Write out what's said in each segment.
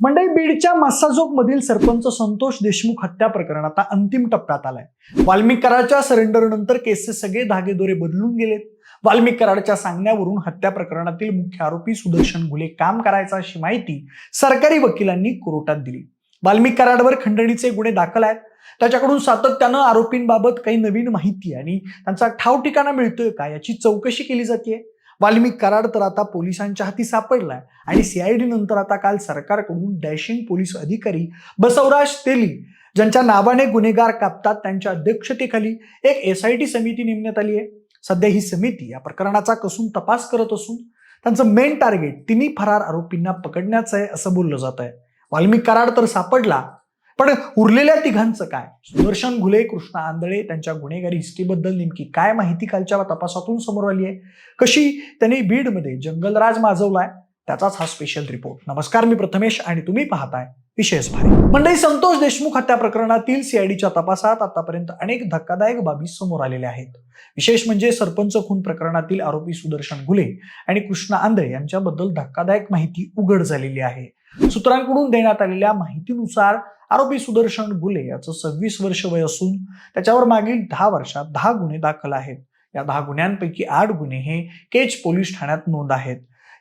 मंडई बीडच्या मस्साजोग मधील सरपंच संतोष देशमुख हत्या प्रकरण आता अंतिम टप्प्यात आलाय. वाल्मिक कराडच्या सरेंडर नंतर केसचे सगळे धागेदोरे बदलून गेलेत. वाल्मिक कराडच्या सांगण्यावरून हत्या प्रकरणातील मुख्य आरोपी सुदर्शन घुले काम करायचा अशी माहिती सरकारी वकिलांनी कोर्टात दिली. वाल्मिक कराडवर खंडणीचे गुन्हे दाखल आहेत. त्याच्याकडून सातत्यानं आरोपींबाबत काही नवीन माहिती आणि त्यांचा ठाव ठिकाणा मिळतोय का याची चौकशी केली जाते वाल्मिक कराड तर आता पोलिसांच्या हाती सापडलाय. आणि सीआयडी नंतर आता काल सरकारकडून डॅशिंग पोलीस अधिकारी बसवराज तेली ज्यांच्या नावाने गुन्हेगार कापतात त्यांच्या अध्यक्षतेखाली एक एस आय टी समिती नेमण्यात आली आहे सध्या ही समिती या प्रकरणाचा कसून तपास करत असून त्यांचं मेन टार्गेट तिन्ही फरार आरोपींना पकडण्याचं आहे असं बोललं जात आहे वाल्मिक कराड तर सापडला पण उरलेल्या तिघांचं काय? सुदर्शन घुले कृष्णा आंधळे त्यांच्या गुन्हेगारी हिस्ट्रीबद्दल नेमकी काय माहिती कालच्या तपासातून समोर आली आहे? कशी त्यांनी बीडमध्ये जंगलराज माजवलाय? त्याचाच हा स्पेशल रिपोर्ट नमस्कार मी प्रथमेश आणि तुम्ही पाहताय विशेष भारी. मंडळी संतोष देशमुख हत्या प्रकरणातील सीआयडीच्या तपासात आतापर्यंत अनेक धक्कादायक बाबी समोर आलेल्या आहेत. विशेष म्हणजे सरपंच खून प्रकरणातील आरोपी सुदर्शन घुले आणि कृष्णा आंधळे यांच्याबद्दल धक्कादायक माहिती उघड झालेली आहे. सूत्रांकडून देण्यात आलेल्या माहितीनुसार आरोपी सुदर्शन गुले याचं सव्वीस वर्ष वय असून त्याच्यावर मागील दहा वर्षात दहा गुन्हे दाखल आहेत. या दहा गुन्ह्यांपैकी आठ गुन्हे हे केज पोलीस ठाण्यात नोंद आहेत.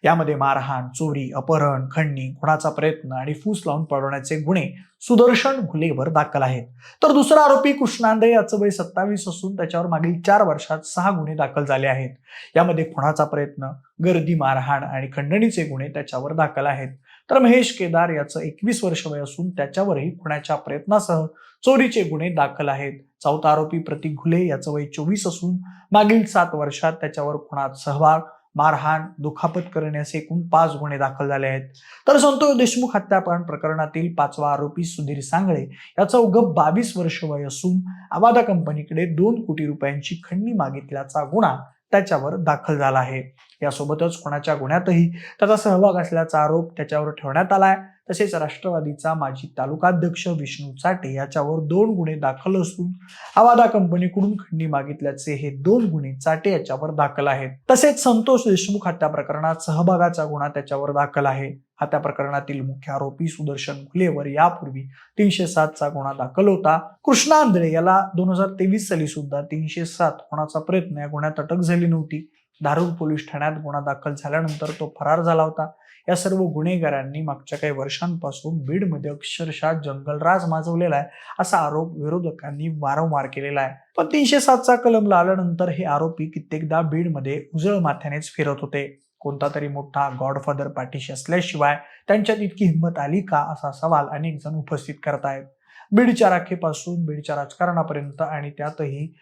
यामध्ये मारहाण चोरी अपहरण खंडणी खुणाचा प्रयत्न आणि फूस लावून पळवण्याचे गुन्हे सुदर्शन घुलेवर दाखल आहेत. तर दुसरा आरोपी कृष्णांदे याचं वय सत्तावीस असून त्याच्यावर मागील चार वर्षात सहा गुन्हे दाखल झाले आहेत. यामध्ये खुणाचा प्रयत्न गर्दी मारहाण आणि खंडणीचे गुन्हे त्याच्यावर दाखल आहेत. तर महेश केदार याचं एकवीस वर्ष वय असून त्याच्यावरही खुणाच्या प्रयत्नासह चोरीचे गुन्हे दाखल आहेत. चौथा आरोपी प्रतीक घुले याचं वय चोवीस असून मागील सात वर्षात त्याच्यावर खुणात सहभाग मारहाण दुखापत करण्याचे एकूण पाच गुन्हे दाखल झाले आहेत. तर संतोष देशमुख हत्याकांड प्रकरणातील पाचवा आरोपी सुधीर सांगळे याचं अवघं बावीस वर्ष वय असून आवादा कंपनीकडे दोन कोटी रुपयांची खंडणी मागितल्याचा गुन्हा त्याच्यावर दाखल झाला आहे. यासोबतच कोणाच्या गुन्ह्यातही त्याचा सहभाग असल्याचा आरोप त्याच्यावर ठेवण्यात आला आहे तसेच राष्ट्रवादीचा माजी तालुकाध्यक्ष विष्णू चाटे याच्यावर दोन गुन्हे दाखल असून आवादा कंपनीकडून खंडणी मागितल्याचे हे दोन गुन्हे चाटे याच्यावर दाखल आहेत. तसेच संतोष देशमुख हत्या प्रकरणात सहभागाचा गुन्हा त्याच्यावर दाखल आहे. हत्या प्रकरणातील मुख्य आरोपी सुदर्शन घुलेवर यापूर्वी तीनशे सातचा गुन्हा दाखल होता. कृष्णा आंधळे याला दोन हजार तेवीस साली सुद्धा तीनशे सात होण्याचा प्रयत्न या गुन्ह्यात अटक झाली नव्हती. धारूर पोलीस ठाण्यात गुन्हा दाखल झाल्यानंतर तो फरार झाला होता. या सर्व गुन्हेगारांनी मागच्या काही वर्षांपासून बीडमध्ये अक्षरशः जंगलराज माजवलेला आहे असा आरोप विरोधकांनी वारंवार केलेला आहे. पण तीनशे सातचा कलम लावल्यानंतर हे आरोपी कित्येकदा बीडमध्ये उजळ माथ्यानेच फिरत होते. कोणता तरी मोठा गॉडफादर पाठीशी असल्याशिवाय त्यांच्यात इतकी हिंमत आली का असा सवाल अनेक जण उपस्थित करतायत. बीडच्या राखेपासून बीडच्या राजकारणापर्यंत आणि त्यातही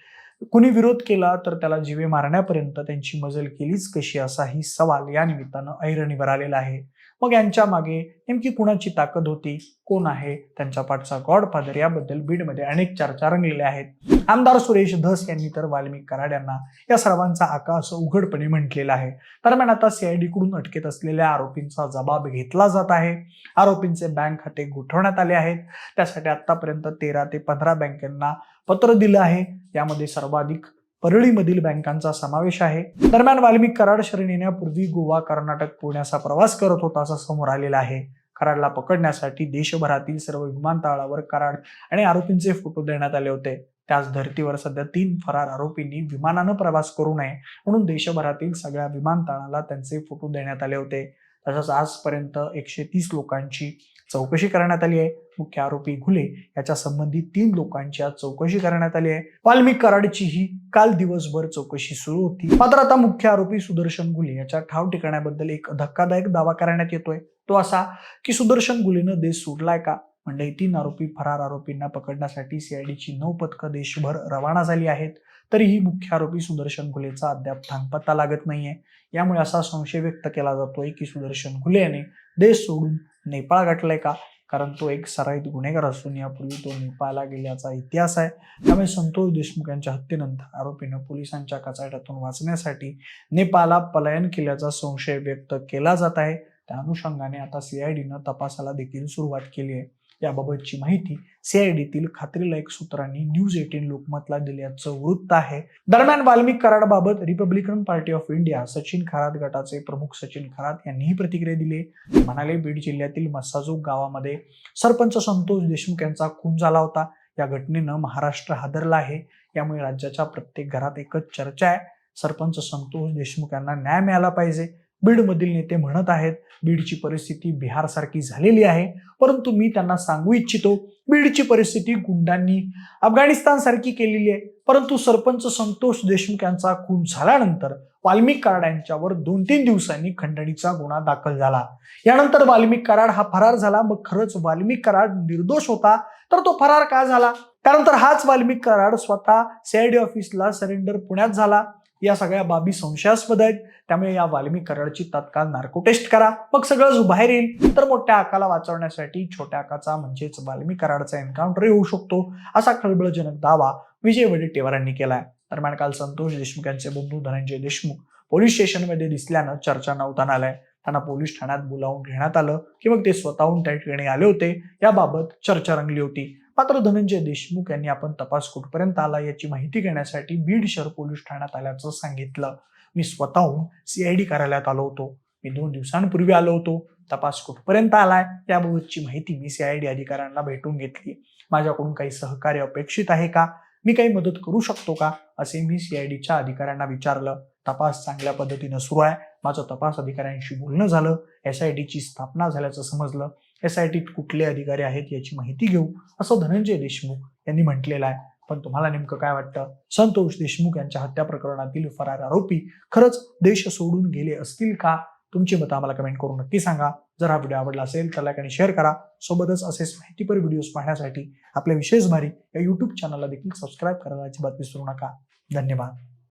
कुणी विरोध केला तर त्याला जीवे मारण्यापर्यंत त्यांची मजल केलीच कशी असाही सवाल या निमित्तानं ऐरणीवर आलेला आहे. मग यांच्या मागे नेमकी कुणाची ताकद होती? कोण आहे? त्यांच्या पाठचा गॉडफादर याबद्दल बीडमध्ये अनेक चर्चा रंगलेल्या आहेत. आमदार सुरेश धस यांनी तर वाल्मिक कराड यांना या सर्वांचा आकाश असं उघडपणे म्हटलेला आहे. दरम्यान आता सीआयडी कडून अटकेत असलेल्या आरोपींचा जबाब घेतला जात आहे. आरोपींचे बँक खाते गोठवण्यात आले आहेत. त्यासाठी आतापर्यंत तेरा ते पंधरा बँकांना पत्र दिलं आहे. यामध्ये सर्वाधिक परळीमधील बँकांचा समावेश आहे. दरम्यान वाल्मिक कराड शरण येण्यापूर्वी गोवा कर्नाटक पुण्याचा प्रवास करत होता असं समोर आलेलं आहे. कराडला पकडण्यासाठी देशभरातील सर्व विमानतळावर कराड आणि आरोपींचे फोटो देण्यात आले होते. त्याच धर्तीवर सध्या तीन फरार आरोपींनी विमानानं प्रवास करू नये म्हणून देशभरातील सगळ्या विमानतळाला त्यांचे फोटो देण्यात आले होते. तसंच आजपर्यंत एकशे तीस लोकांची चौकशी करण्यात आली आहे. मुख्य आरोपी घुले याच्या संबंधी तीन लोकांची आज चौकशी करण्यात आली आहे. वाल्मिक कराडची ही काल दिवसभर चौकशी सुरू होती. मात्र आता मुख्य आरोपी सुदर्शन गुले याच्या ठाव ठिकाण्याबद्दल एक धक्कादायक दावा करण्यात येतोय. तो असा की सुदर्शन गुलेनं देश सोडलाय का? म्हणजे तीन आरोपी फरार आरोपींना पकडण्यासाठी सीआयडीची नऊ पथकं देशभर रवाना झाली आहेत. तरीही मुख्य आरोपी सुदर्शन घुलेचा अद्याप थांगपत्ता लागत नाहीये. यामुळे असा संशय व्यक्त केला जातोय की सुदर्शन घुले याने देश सोडून नेपाळ गाठलाय का? कारण तो एक सराईत गुन्हेगार असून यापूर्वी तो नेपाळला गेल्याचा इतिहास आहे. त्यामुळे संतोष देशमुख यांच्या हत्येनंतर आरोपीनं पोलिसांच्या कचाट्यातून वाचण्यासाठी नेपाळला पलायन केल्याचा संशय व्यक्त केला जात आहे. त्या अनुषंगाने आता सीआयडीनं तपासाला देखील सुरुवात केली आहे. याबाबतची माहिती सीआयडीतील खात्रीलायक सूत्रांनी न्यूज एटीन लोकमतला दिल्याचं वृत्त आहे. दरम्यान Valmik कराडबाबत Republican party of India Sachin Kharat गटाचे प्रमुख सचिन खरात यांनीही प्रतिक्रिया दिली. म्हणाले बीड जिल्ह्यातील मस्साजोग गावामध्ये सरपंच संतोष देशमुख यांचा खून झाला होता. या घटनेनं महाराष्ट्र हादरला आहे. यामुळे राज्याच्या प्रत्येक घरात एकच चर्चा आहे. सरपंच संतोष देशमुख यांना न्याय मिळाला पाहिजे. बीडमधील नेते म्हणत आहेत बीडची परिस्थिती बिहारसारखी झालेली आहे. परंतु मी त्यांना सांगू इच्छितो बीडची परिस्थिती गुंडांनी अफगाणिस्तान सारखी केलेली आहे. परंतु सरपंच संतोष देशमुख यांचा खून झाल्यानंतर वाल्मिक कराड यांच्यावर दोन तीन दिवसांनी खंडणीचा गुन्हा दाखल झाला. यानंतर वाल्मिक कराड हा फरार झाला. मग खरंच वाल्मिक कराड निर्दोष होता तर तो फरार का झाला? त्यानंतर हाच वाल्मिक कराड स्वतः सीआयडी ऑफिसला सरेंडर पुण्यात झाला. या सगळ्या बाबी संशयास्पद आहेत. त्यामुळे या वाल्मी कराडची तत्काळ नार्को टेस्ट करा. मग सगळंच बाहेर येईल. तर मोठ्या आकाला वाचवण्यासाठी छोट्या आकाचा म्हणजेच वाल्मी कराडचा एन्काउंटरही होऊ शकतो. असा खळबळजनक दावा विजय वडेट्टीवारांनी केलाय. दरम्यान काल संतोष देशमुख यांचे बंधू धनंजय देशमुख पोलीस स्टेशनमध्ये दिसल्यानं चर्चा नव्हताना आलाय. त्यांना पोलीस ठाण्यात बोलावून घेण्यात आलं की मग ते स्वतःहून त्या ठिकाणी आले होते. याबाबत चर्चा रंगली होती. मात्र धनंजय देशमुख यांनी आपण तपास कुठपर्यंत आला याची माहिती घेण्यासाठी बीड शहर पोलीस ठाण्यात आल्याचं सांगितलं. मी स्वतःहून सीआयडी कार्यालयात आलो होतो. मी दोन दिवसांपूर्वी आलो होतो. तपास कुठपर्यंत आलाय याबाबतची माहिती मी सीआयडी अधिकाऱ्यांना भेटून घेतली. माझ्याकडून काही सहकार्य अपेक्षित आहे का? मी काही मदत करू शकतो का? असे मी सीआयडीच्या अधिकाऱ्यांना विचारलं. तपास चांगल्या पद्धतीनं सुरू आहे. माझं तपास अधिकाऱ्यांशी बोलणं झालं. एस आय टीची स्थापना झाल्याचं समजलं. एस आय टीत कुठले अधिकारी आहेत याची माहिती घेऊ असं धनंजय देशमुख यांनी म्हटलेलं आहे. पण तुम्हाला नेमकं काय वाटतं? संतोष देशमुख यांच्या हत्या प्रकरणातील फरार आरोपी खरंच देश सोडून गेले असतील का? तुमची मतं आम्हाला कमेंट करून नक्की सांगा. जर हा व्हिडिओ आवडला असेल तर लाईक आणि शेअर करा. सोबतच असेच माहितीपर व्हिडिओज पाहण्यासाठी आपल्या विशेष भारी या युट्यूब चॅनलला देखील सबस्क्राईब करायला अजिबात विसरू नका. धन्यवाद.